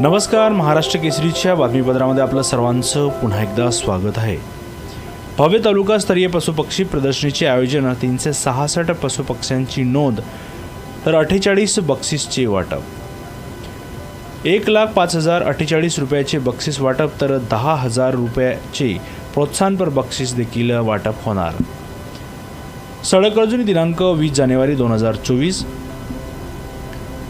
नमस्कार महाराष्ट्र केसरीच्या बातमीपत्रामध्ये आपलं सर्वांचं पुन्हा एकदा स्वागत आहे. भव्य तालुकास्तरीय पशुपक्षी प्रदर्शनीचे आयोजन तीनशे सहासष्ट पशुपक्ष्यांची नोंद तर अठ्ठेचाळीस बक्षीसचे वाटप. एक लाख पाच हजार अठ्ठेचाळीस रुपयाचे बक्षीस वाटप तर दहा हजार रुपयाचे प्रोत्साहनपर बक्षीस देखील वाटप होणार. सडक अर्जुनी दिनांक वीस जानेवारी दोन हजार चोवीस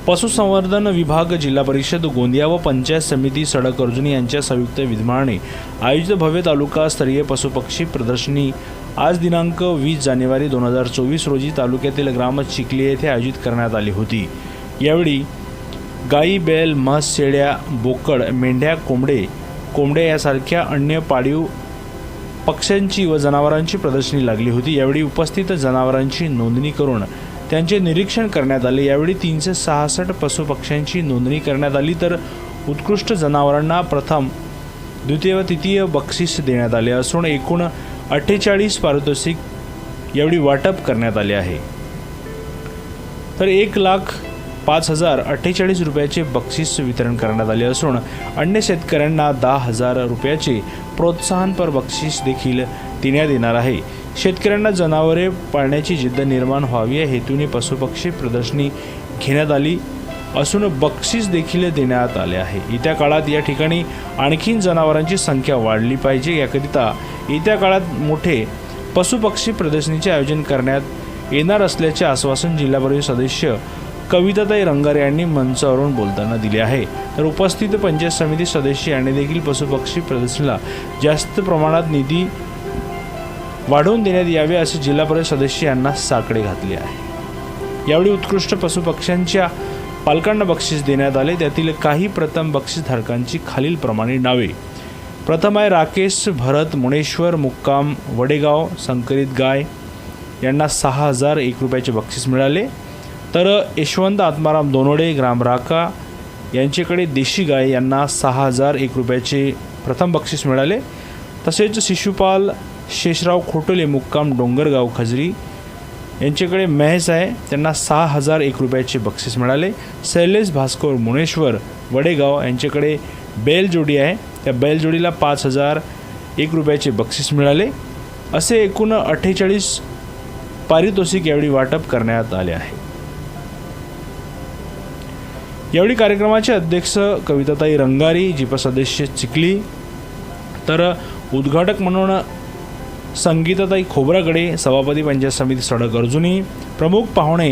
पशुसंवर्धन विभाग जिल्हा परिषद गोंदिया व पंचायत समिती सडक अर्जुनी यांच्या संयुक्त विद्यमाने आयोजित भव्य तालुका स्तरीय पशुपक्षी प्रदर्शनी आज दिनांक वीस जानेवारी दोन हजार चोवीस रोजी तालुक्यातील ग्राम चिखली येथे आयोजित करण्यात आली होती. यावेळी गाई बैल म्हस शेळ्या बोकड मेंढ्या कोंबडे कोंबड्या यासारख्या अन्य पाळीव पक्ष्यांची व जनावरांची प्रदर्शनी लागली होती. यावेळी उपस्थित जनावरांची नोंदणी करून त्यांचे निरीक्षण करण्यात आले. यावेळी तीनशे सहासष्ट पशुपक्ष्यांची नोंदणी करण्यात आली. तर उत्कृष्ट जनावरांना प्रथम द्वितीय व तृतीय बक्षीस देण्यात आले असून एकूण अठ्ठेचाळीस पारितोषिक यावेळी वाटप करण्यात आले आहे. तर एक लाख पाच हजार अठ्ठेचाळीस रुपयाचे बक्षीस वितरण करण्यात आले असून अन्य शेतकऱ्यांना दहा हजार रुपयाचे प्रोत्साहनपर बक्षीस देखील देण्यात येणार आहे. शेतकऱ्यांना जनावरे पाळण्याची जिद्द निर्माण व्हावी या हेतूने पशुपक्षी प्रदर्शनी घेण्यात आली असून बक्षीस देखील देण्यात आले आहे. येत्या काळात या ठिकाणी आणखीन जनावरांची संख्या वाढली पाहिजे याकरिता येत्या काळात मोठे पशुपक्षी प्रदर्शनीचे आयोजन करण्यात येणार असल्याचे आश्वासन जिल्हा परिषद सदस्य कविताताई रंगारे यांनी मंचावरून बोलताना दिले आहे. तर उपस्थित पंचायत समिती सदस्य यांनी देखील पशुपक्षी प्रदर्शनीला जास्त प्रमाणात निधी वाढवून देण्यात यावे असे जिल्हा परिषद सदस्य यांना साकडे घातले आहे. यावेळी उत्कृष्ट पशुपक्ष्यांच्या पालकांना बक्षीस देण्यात आले. त्यातील काही प्रथम बक्षीसधारकांची खालीलप्रमाणे नावे. प्रथम आहे राकेश भरत मुणेश्वर मुक्काम वडेगाव संकरित गाय. यांना सहा हजार एक रुपयाचे बक्षीस मिळाले. तर यशवंत आत्माराम दोनोडे ग्राम राका यांच्याकडे देशी गाय यांना सहा हजार एक रुपयाचे प्रथम बक्षीस मिळाले. तसेच शिशुपाल शेषराव खोटोले मुक्काम डोंगरगाव खजरी. यांच्याकडे मेहस आहे. त्यांना सहा हजार एक रुपयाचे बक्षीस मिळाले. शैलेश भास्कर मुनेश्वर वडेगाव यांच्याकडे बैलजोडी आहे. त्या बैलजोडीला पाच हजार एक रुपयाचे बक्षीस मिळाले. असे एकूण अठ्ठेचाळीस पारितोषिक यावेळी वाटप करण्यात आले आहे. यावेळी कार्यक्रमाचे अध्यक्ष कविताताई रंगारी जिप सदस्य चिखली. तर उद्घाटक म्हणून संगीताताई खोबरागडे सभापती पंचायत समिती सडक अर्जुनी प्रमुख पाहुणे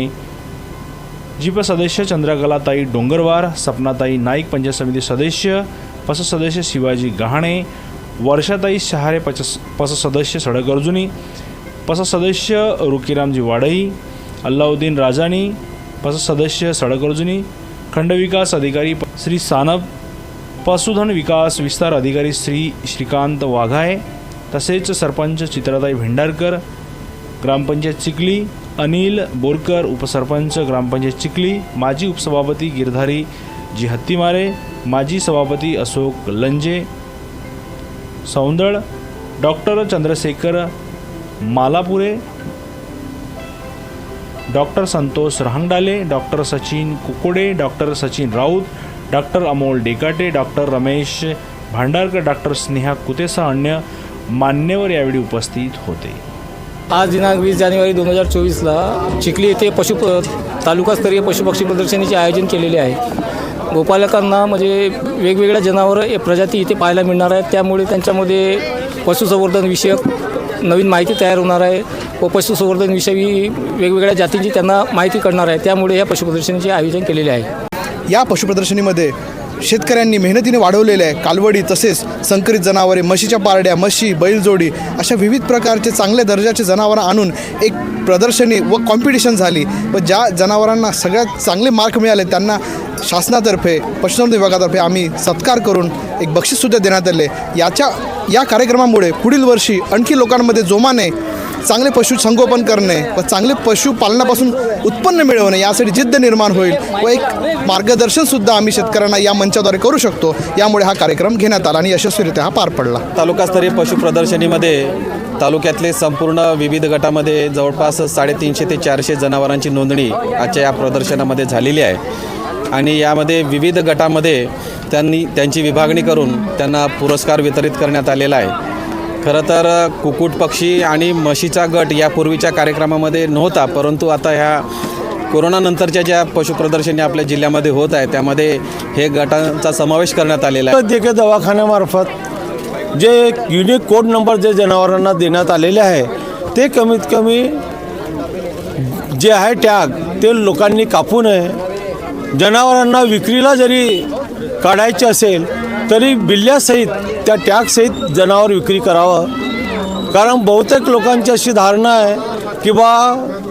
जीप सदस्य चंद्रकलाताई डोंगरवार सपनाताई नाईक पंचायत समिती सदस्य पस सदस्य शिवाजी गहाणे वर्षाताई शहारे पच पस सदस्य सडक अर्जुनी पस सदस्य रुकीरामजी वाडई अल्लाउद्दीन राजानी पस सदस्य सडक अर्जुनी खंडविकास अधिकारी प- श्री सानप पशुधन विकास विस्तार अधिकारी श्री श्रीकांत वाघाय तसेच सरपंच चित्रताई भेंडारकर ग्रामपंचायत चिखली अनिल बोरकर उपसरपंच ग्रामपंचायत चिखली माजी उपसभापती गिरधारी जी हत्तीमारे माजी सभापती Ashok Lanje Saundal doctor Chandrashekhar Malapure doctor Santosh Rahangdale doctor Sachin Kukode doctor Sachin Raut doctor Amol Dekate doctor Ramesh Bhandarkar doctor Sneha Kutesa अन्य मान्यवर यावेळी उपस्थित होते. आज दिनांक वीस जानेवारी दोन हजार चोवीसला चिखली येथे पशु तालुकास्तरीय पशुपक्षी प्रदर्शनीचे आयोजन केलेले आहे. गोपालकांना म्हणजे वेगवेगळ्या जनावरं प्रजाती इथे पाहायला मिळणार आहेत. त्यामुळे त्यांच्यामध्ये पशुसंवर्धन विषयक नवीन माहिती तयार होणार आहे व पशुसंवर्धनविषयी वेगवेगळ्या जातींची त्यांना माहिती कळणार आहे. त्यामुळे या पशुप्रदर्शनीचे आयोजन केलेले आहे. या पशुप्रदर्शनीमध्ये शेतकऱ्यांनी मेहनतीने वाढवलेले आहे कालवडी तसेच संकरित जनावरे म्हशीच्या पारड्या म्हशी बैलजोडी अशा विविध प्रकारचे चांगल्या दर्जाचे जनावरं आणून एक प्रदर्शनी व कॉम्पिटिशन झाली व ज्या जनावरांना सगळ्यात चांगले मार्क मिळाले त्यांना शासनातर्फे पशुसंवर्धन विभागातर्फे आम्ही सत्कार करून एक बक्षीससुद्धा देण्यात आले. याच्या या कार्यक्रमामुळे पुढील वर्षी आणखी लोकांमध्ये जोमाने चांगले पशु संगोपन करणे व चांगले पशुपालनापासून उत्पन्न मिळवणे यासाठी जिद्द निर्माण होईल व एक मार्गदर्शनसुद्धा आम्ही शेतकऱ्यांना या मंचाद्वारे करू शकतो. यामुळे हा कार्यक्रम घेण्यात आला आणि यशस्वीरित्या हा पार पडला. तालुकास्तरीय पशु प्रदर्शनीमध्ये तालुक्यातले संपूर्ण विविध गटामध्ये जवळपास साडेतीनशे ते चारशे जनावरांची नोंदणी आजच्या या प्रदर्शनामध्ये झालेली आहे. आणि यामध्ये विविध गटामध्ये त्यांनी त्यांची विभागणी करून त्यांना पुरस्कार वितरित करण्यात आलेला आहे. खरं तर कुक्कुट पक्षी आणि म्हशीचा गट यापूर्वीच्या कार्यक्रमामध्ये नव्हता परंतु आता ह्या कोरोनानंतरच्या ज्या पशुप्रदर्शनी आपल्या जिल्ह्यामध्ये होत आहे त्यामध्ये हे गटांचा समावेश करण्यात आलेला आहे. देखील दवाखान्यामार्फत जे युनिक कोड नंबर जे जनावरांना देण्यात आलेले आहे ते कमीत कमी जे आहे टॅग ते लोकांनी कापू नये. जनावरांना विक्रीला जरी काढायचे असेल तरी बिल्ल्यासहित त्या टॅक्सहित जनावर विक्री करावं. कारण बहुतेक लोकांची अशी धारणा आहे की बा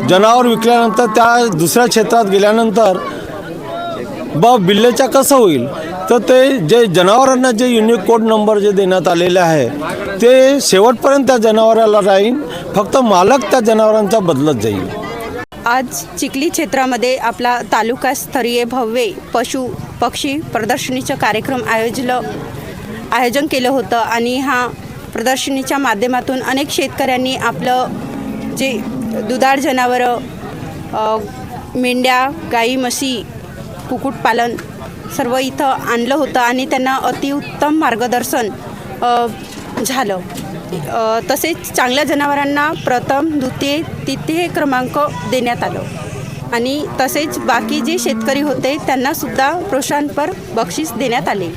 जनावर विकल्यानंतर त्या दुसऱ्या क्षेत्रात गेल्यानंतर बा बिल्लेच्या कसं होईल? तर ते जे जनावरांना जे युनिक कोड नंबर जे देण्यात आलेले आहे ते शेवटपर्यंत त्या जनावराला राहील फक्त मालक त्या जनावरांचा बदलत जाईल. आज चिखली क्षेत्रामध्ये आपला तालुकास्तरीय भव्य पशु पक्षी प्रदर्शनीचं कार्यक्रम आयोजलं. आयोजन केलं होतं आणि हा प्रदर्शनीच्या माध्यमातून अनेक शेतकऱ्यांनी आपलं जे दुधाळ जनावरं मेंढ्या गाई म्हशी कुक्कुटपालन सर्व इथं आणलं होतं आणि त्यांना अतिउत्तम मार्गदर्शन झालं. तसेच चांगल्या जनावरांना प्रथम द्वितीय तृतीय क्रमांक देण्यात आलं. आणि तसेच बाकी जे शेतकरी होते त्यांनासुद्धा प्रोत्साहनपर बक्षीस देण्यात आले.